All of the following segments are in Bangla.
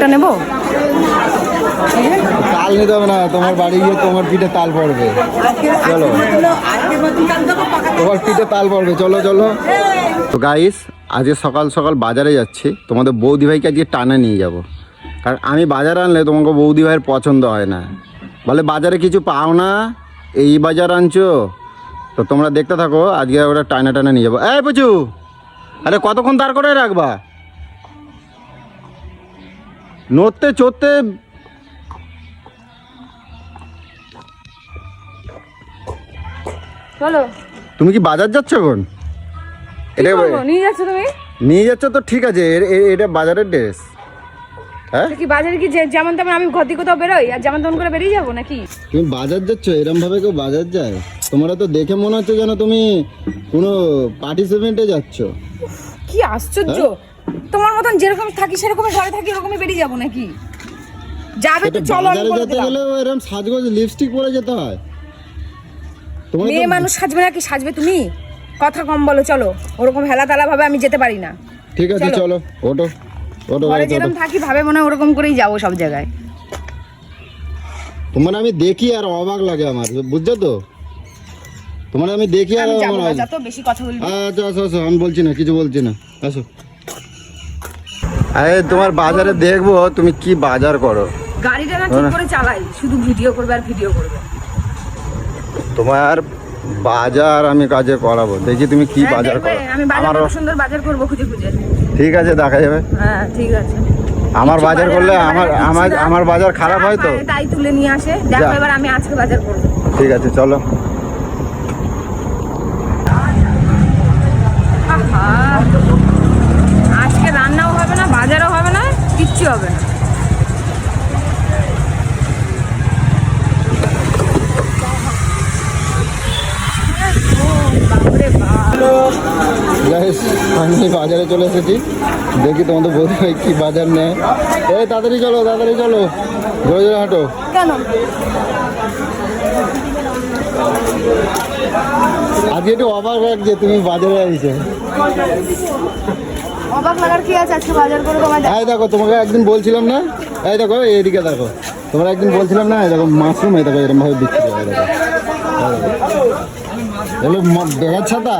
একটা নেব? তাল নিতে হবে না, তোমার বাড়ি গিয়ে তোমার পিঠে তাল পড়বে। চলো। তোমার পিঠে তাল পড়বে, চলো চলো। তো গাইস আজকে সকাল সকাল বাজারে যাচ্ছি। তোমাদের বৌদি ভাইকে আজকে টানে নিয়ে যাব। কারণ আমি বাজারে আনলে তোমাকে বৌদি ভাইয়ের পছন্দ হয় না। বলে, বাজারে কিছু পাও না? এই বাজার আনছো? তো তোমরা দেখতে থাকো, আজকে ওরা টানা টানা নিয়ে যাব। এই পুচু, আরে কতক্ষণ দাঁড় করে রাখবা? নড়তে চড়তে। চলো। তুমি কি বাজার যাচ্ছ এখন? এটা নিয়ে যাচ্ছ তুমি? নিয়ে যাচ্ছ তো ঠিক আছে। এটা বাজারের ড্রেস। হ্যাঁ? কি বাজারে কি যেমন তেমন আমি ঘর কোথাও বেরোই? আর যেমন তেমন করে বেরিয়ে যাব নাকি? তুমি বাজার যাচ্ছ? এরম ভাবে কেউ বাজার যায়? তোমরা তো দেখে মনে হচ্ছে যেন তুমি কোনো পার্টিসিপেন্টে যাচ্ছ। কি আশ্চর্য! তোমার মতন যেরকম থাকি সেরকম ঘরে থাকি ওরকমই বেরিয়ে যাব নাকি? যাবে তো চলো আমি বলে দিলাম। এরম সাজগোজ লিপস্টিক পরে যেতে হয়। মেয়ে মানুষ সাজবে নাকি? সাজবে তুমি? কথা কম বলো চলো। ওরকম হেলা তালা ভাবে আমি যেতে পারি না। ঠিক আছে চলো। ওটো ওটো ঘরে যেরকম থাকি ভাবে মনে হয় ওরকম করেই যাব সব জায়গায়। তোমার আমি দেখি আর অবাক লাগে আমার বুঝছ তো? তোমার আমি দেখি আর আমার না যত বেশি কথা বলবি। আচ্ছা আসো আমি বলছি না কিছু বলছি না। আসো। আরে তোমার বাজারে দেখব তুমি কি বাজার করো? গাড়িটা না ঠিক করে চালাই শুধু ভিডিও করবে আর ভিডিও করবে। তোমার বাজার আমি কাজে করাবো দেখি তুমি কি হ্যাঁ, বাজার করো। আমি বাজার সুন্দর বাজার করব খুঁজে খুঁজে। ঠিক আছে দেখা যাবে। হ্যাঁ ঠিক আছে। আমার বাজার করলে আমার আমার আমার বাজার খারাপ হয় তো? তাই তুলে নিয়ে আসে। দেখো এবার আমি আজকে বাজার করব। ঠিক আছে চলো। আহা আজকে রান্নাও হবে না বাজারও হবে না কিচ্ছু হবে না। আমি বাজারে চলে এসেছি। দেখি তোমাদের বৌদি ভাই কি বাজার নেয়। এই তাড়াতাড়ি চলো তাড়াতাড়ি চলো। জোরে জোরে হাঁটো। কেন? আজকে একটু অবাক লাগছে তুমি বাজারে আসছো অবাক লাগার কি আছে? আজকে বাজার করে তোমার এই দেখো তোমাকে একদিন বলছিলাম না? এই দেখো এইদিকে দেখো। তোমরা একদিন বলছিলাম না? এই দেখো মাশরুম এই দেখো এরকম ভাবে বিক্রি হয় দেখো। এগুলো ব্যাঙের ছাতা?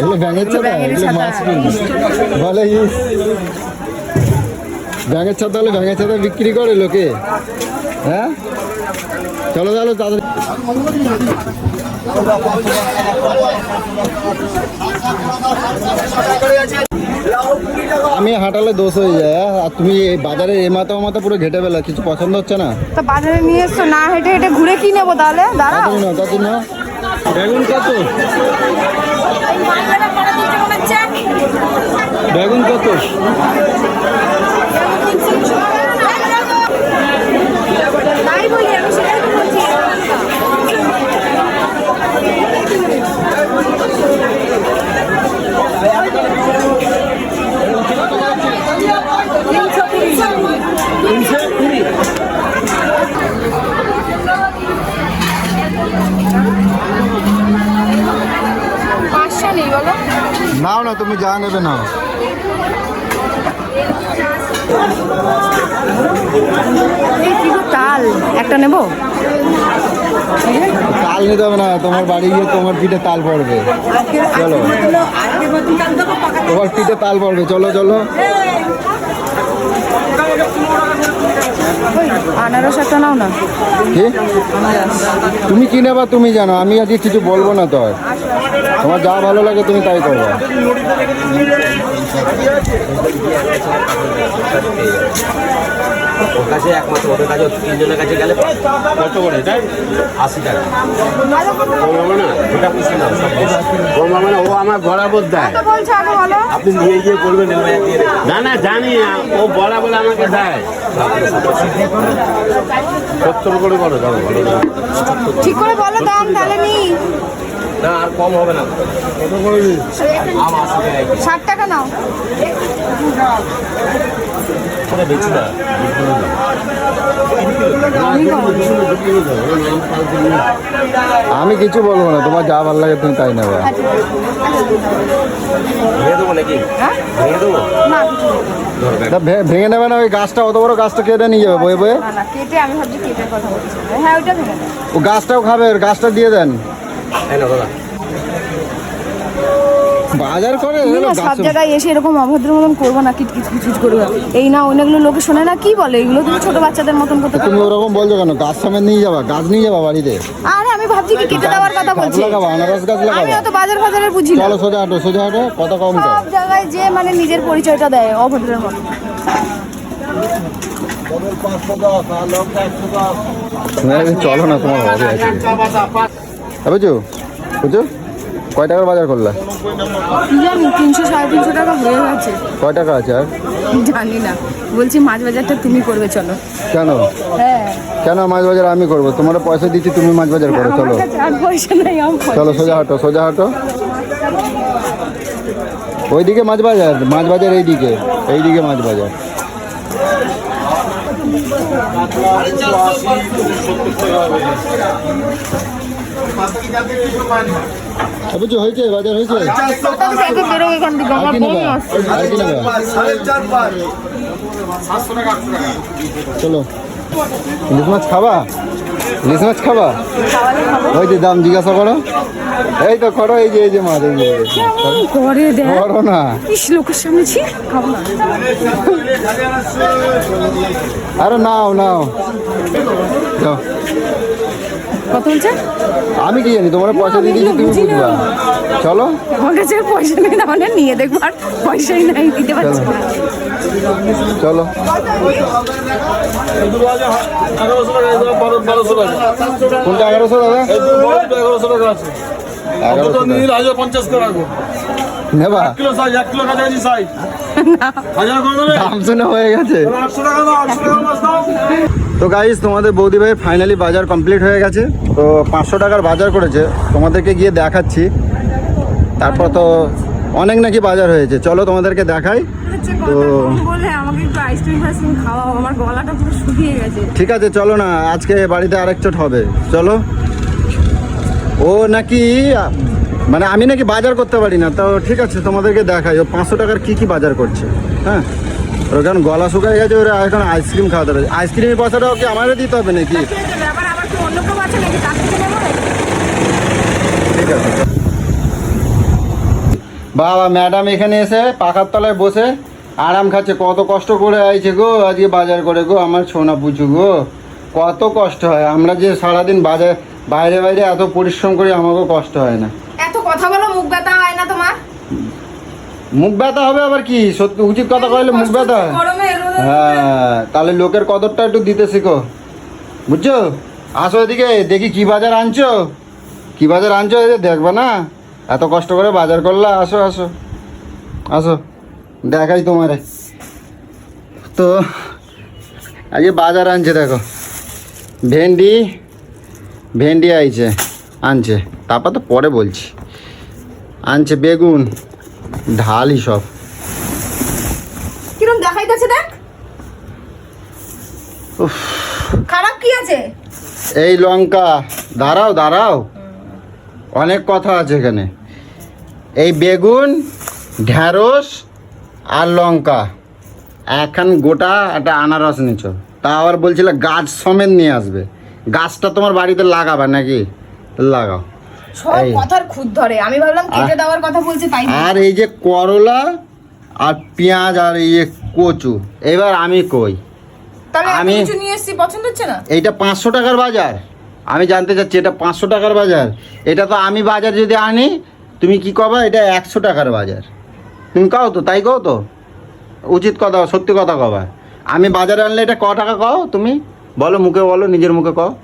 এগুলো ব্যাঙের ছাতা? এগুলো মাশরুম। বলে ব্যাঙের ছাতা হলে ব্যাঙের ছাতা বিক্রি করে লোকে। হ্যাঁ? চলো চলো তাড়াতাড়ি আমি হাঁটালে দোষ হয়ে যায় হ্যাঁ? আর তুমি বাজারে এ মাথা ও মাথা পুরো ঘেটে বেলা কিছু পছন্দ হচ্ছে না? তো বাজারে নিয়ে এসছো না হেঁটে হেঁটে ঘুরে কি নেব তাহলে? দাঁড়াও। বেগুন কত? বেগুন কত তাই বলি আমি সেটাই তো বলছি পাঁচশো নেই বলো নাও না তুমি যা নেবে গো তাল? একটা নেব? তাল নিতে হবে না তোমার বাড়ি গিয়ে তোমার পিঠে তাল পড়বে। চলো। তোমার পিঠে তাল পড়বে। চলো চলো। আনারস একটা নাও না। তুমি কি নেবা তুমি জানো আমি আজকে কিছু বলব না তো আর। তোমার যা ভালো লাগে তুমি তাই করবে। ওর কাছে একমাত্র ওদের কাছে তিনজনের কাছে গেলে কত করে এটা আশি টাকা। কমাবো না ওটা খুশি না কমাবো না ও আমার বরাবর দেয়। তো বলছো আগে বলো? আপনি নিয়ে গিয়ে করবেন না না জানি ও বরাবর আমাকে দেয়। সত্তর করে করো দাও ভালো ঠিক করে বলো দাম তাহলে নি না আর কম হবে না। কত করে আম আশি টাকা ষাট টাকা নাও। ওরা বেশি না আমি কিছু বলব না তোমার যা ভালো লাগে তুমি তাই নেবা। আচ্ছা, ভেঙে হ্যাঁ? ভেঙে নেবে না ওই গাছটা অত বড় গাছটা কেটে নিয়ে যাবে বয়ে বয়ে? না না কেটে আমি ভাবছি কেটের কথা বলছি। হ্যাঁ। ও গাছটাও খাবে গাছটা দিয়ে দেন। বাজার করে না সব জায়গায় এসে এরকম অভদ্র মতন করব না কিট কিট করবে। এই না অনেকগুলো লোকে শোনে না কি বলে? এগুলো তুমি ছোট বাচ্চাদের মতন করতে তুমি ওরকম বলছো কেন? গাছ সামনে নিয়ে যাবা গাছ নিয়ে যাবা বাড়িতে? আরে আমি ভাবছি কি কেটে দেওয়ার কথা বলছি। লাগাবা আনারস গাছ আমি লাগাবা অত বাজার ফাজারে বুঝি না। চলো সোজা হাঁটো সোজা হাঁটো কত কম সব জায়গায় যে মানে নিজের পরিচয়টা দেয় অভদ্রের মতো চলো না তোমার বুঝছ? বুঝছ? কয় টাকার বাজার করলা? জানি তিনশো সাড়ে তিনশো টাকা হয়ে গেছে। কয় টাকা আছে আর? জানি না। বলছি মাছ বাজারটা তুমি করবে চলো। কেন? হ্যাঁ। কেন মাছ বাজার আমি করব? তোমার পয়সা দিচ্ছি তুমি মাছ বাজার করো চলো। চলো সোজা হাঁটো সোজা হাঁটো। ওইদিকে মাছ বাজার মাছ বাজার এইদিকে এইদিকে মাছ বাজার। বুঝছ হয়েছে বাজার হয়েছে? চলো। ইলিশ মাছ খাবা? ইলিশ মাছ খাবা? ওই যে দাম জিজ্ঞাসা করো। এই তো করো এই যে এই যে মাছ এই যে করে না। লোকের সামনে আরে নাও নাও। যাও। কত বলছে আমি কি জানি তোমার পয়সা দিয়ে দিয়েছি তুমি। বুঝবা। চলো। আমার কাছে পয়সা নেই তাহলে নিয়ে দেখব আর পয়সাই নাই দিতে পারছি না। চলো। কোনটা এগারোশো দাদা এগারোশো টাকা। আছে নেবা দাম শুনে হয়ে গেছে। তো গাইস তোমাদের বৌদি ভাইয়ের ফাইনালি বাজার কমপ্লিট হয়ে গেছে। তো পাঁচশো টাকার বাজার করেছে। তোমাদেরকে গিয়ে দেখাচ্ছি। তারপর তো অনেক নাকি বাজার হয়েছে। চলো তোমাদেরকে দেখাই। তো ঠিক আছে চলো না। আজকে বাড়িতে আরেক চোট হবে। চলো। ও নাকি মানে আমি নাকি বাজার করতে পারি না। তো ঠিক আছে তোমাদেরকে দেখাই। ও পাঁচশো টাকার কি কি বাজার করছে? হ্যাঁ? কারণ গলা শুকায় গেছে ওরা এখন আইসক্রিম খাওয়াতে হবে আইসক্রিমের পয়সাটাও কি আমারও দিতে হবে নাকি? ঠিক আছে। বাবা ম্যাডাম এখানে এসে পাখার তলায় বসে আরাম খাচ্ছে। কত কষ্ট করে আইছে গো আজকে বাজার করে গো আমার সোনা পুচু গো। কত কষ্ট হয়। আমরা যে সারাদিন বাজার বাইরে বাইরে এত পরিশ্রম করি আমাকেও কষ্ট হয় না এত কথা বলো মুখ ব্যথা হয় না তোমার মুখ ব্যথা হবে আবার কি? সত্যি উচিত কথা কইলে মুখ ব্যথা হয়। তাহলে লোকের কদরটা একটু দিতে শিখো। বুঝছ? আসো এদিকে, দেখি কি বাজার আনছো। কি বাজার আনছো দেখবে না? এত কষ্ট করে বাজার করলা, আসো আসো। আসো, দেখাই তোমারে। তো আজকে বাজার আনছে দেখো। ভেন্ডি ভেন্ডি আইছে, আনছে। তারপর তো পরে বলছি। আনছে বেগুন। ঢালি সব। কিরম দেখাইতেছে দেখ। উফ। খারাপ কি আছে? এই লঙ্কা দাঁড়াও দাঁড়াও। অনেক কথা আছে এখানে। এই বেগুন ঢ্যাঁড়স আর লঙ্কা। এখন গোটা একটা আনারস নিচ্ছ তা আবার বলছিল গাছ সমেত নিয়ে আসবে। গাছটা তোমার বাড়িতে লাগাবে নাকি? লাগাও। সব। কথার খুদ ধরে। আমি ভাবলাম কেটে দেওয়ার কথা বলছে তাই আর এই যে করলা আর পেঁয়াজ আর এই যে কচু এবার আমি কই? আমি- কিছু নিয়ে এসেছি পছন্দ হচ্ছে না? এইটা পাঁচশো টাকার বাজার। আমি জানতে চাচ্ছি এটা পাঁচশো টাকার বাজার। এটা তো আমি বাজার যদি আনি তুমি কি কবা এটা একশো টাকার বাজার। তুমি কও তো তাই কও তো। উচিত কথা সত্যি কথা কবা। আমি বাজারে আনলে এটা ক টাকা কও তুমি? বলো মুখে বলো নিজের মুখে কও।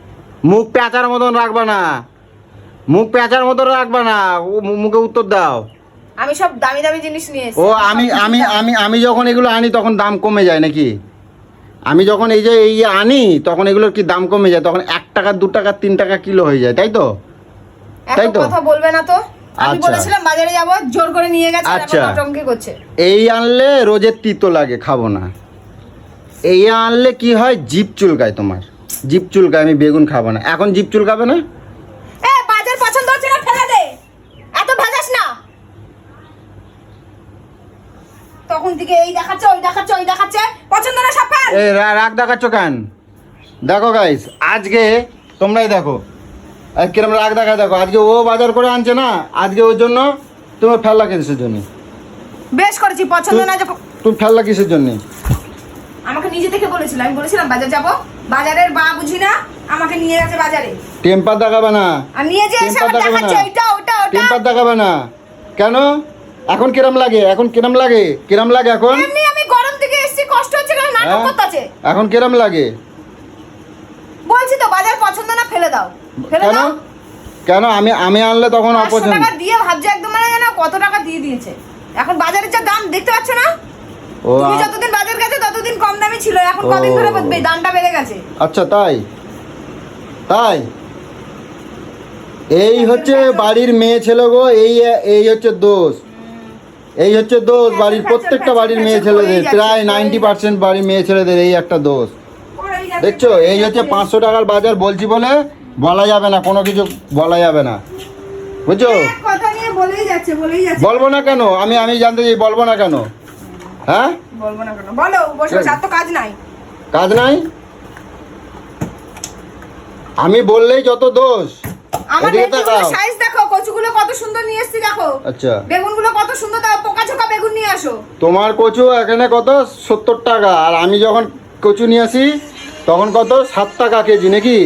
মুখ পেঁচার মতন রাখবা না। মুখ পেঁচার মতন রাখবা না ও মুখে উত্তর দাও। আমি সব দামি দামি জিনিস নিয়ে এসেছি। ও আমি আমি আমি আমি যখন এগুলো আনি তখন দাম কমে যায় নাকি? আমি যখন এই যে এই আনি তখন এগুলোর কি দাম কমে যায়? তখন এক টাকা দু টাকা তিন টাকা কিলো হয়ে যায় তাই তো? তাই তো? কথা বলবে না তো? আমি আচ্ছা। বলেছিলাম বাজারে যাব জোর করে নিয়ে গেছে আচ্ছা। করছে। এই আনলে রোজের তিতো লাগে খাব না। এই আনলে কি হয়? জিপ চুলকায় তোমার। জিপ চুলকায় আমি বেগুন খাব না। এখন জিপ চুলকাবে না এ বাজার পছন্দ হচ্ছে না ফেলে দে এত ভাজাস না তখন এই দেখাচ্ছে ওই দেখাচ্ছে ওই দেখাচ্ছে। পছন্দ না সব ফেল এই রাগ দেখাচ্ছ কেন? দেখো গাইস আজকে তোমরাই দেখো। আর কিরম রাগ দেখা দেখো। আজকে ও বাজার করে আনছে না আজকে ওর জন্য তোমার ফেললা কিসের জন্য? বেশ করেছি পছন্দ না যখন তুমি ফেললা কিসের জন্য? আমাকে নিজে থেকে বলেছিল আমি বলেছিলাম বাজার যাব। বাজারের বা বুঝি না আমাকে নিয়ে গেছে বাজারে। টেম্পার দেখাবে না। আর নিয়ে যে এসে দেখাবে দেখাচ্ছে ওইটা ওটা ওটা। টেম্পার দেখাবে না। কেন? এখন কিরম লাগে? এখন কিরম লাগে? কিরম লাগে এখন? এমনি আমি গরম থেকে এসেছি কষ্ট হচ্ছে কেন? নাটক হ্যাঁ? করতে আছে এখন কিরম লাগে? বলছি তো বাজার পছন্দ না ফেলে দাও। ফেলে দাও। কেন? আমি আমি আনলে তখন অপছন্দ। টাকা দিয়ে ভাবছে একদম মানে যেন কত টাকা দিয়ে দিয়েছে। এখন বাজারের যা দাম দেখতে পাচ্ছ না? ও তুমি যতদিন বাজার গেছে ততদিন কম দামে ছিল এখন। কদিন ধরে দামটা বেড়ে গেছে। আচ্ছা তাই? তাই? এই হচ্ছে বাড়ির মেয়ে ছেলে গো এই এই হচ্ছে দোষ। এই হচ্ছে দোষ বাড়ির প্রত্যেকটা বাড়ির মেয়ে ছেলেদের প্রায় নাইনটি পার্সেন্ট বাড়ির মেয়ে ছেলেদের এই একটা দোষ। দেখছ? এই হচ্ছে পাঁচশো টাকার বাজার বলছি বলে বলা যাবে না কোনো কিছু বলা যাবে না। বুঝছ? বলব না কেন? আমি আমি জানতে চাই বলব না কেন? হ্যাঁ? কাজ নাই। কাজ নাই? আমি বললেই যত দোষ। এদিকে তাকাও। কচুগুলো কত সুন্দর নিয়ে এসেছি দেখো। আচ্ছা। বেগুনগুলো কত সুন্দর দাও পোকা ছোকা বেগুন নিয়ে আসো। তোমার কচু এখানে কত? সত্তর টাকা। আর আমি যখন কচু নিয়ে আসি তখন কত? সাত টাকা কেজি নাকি?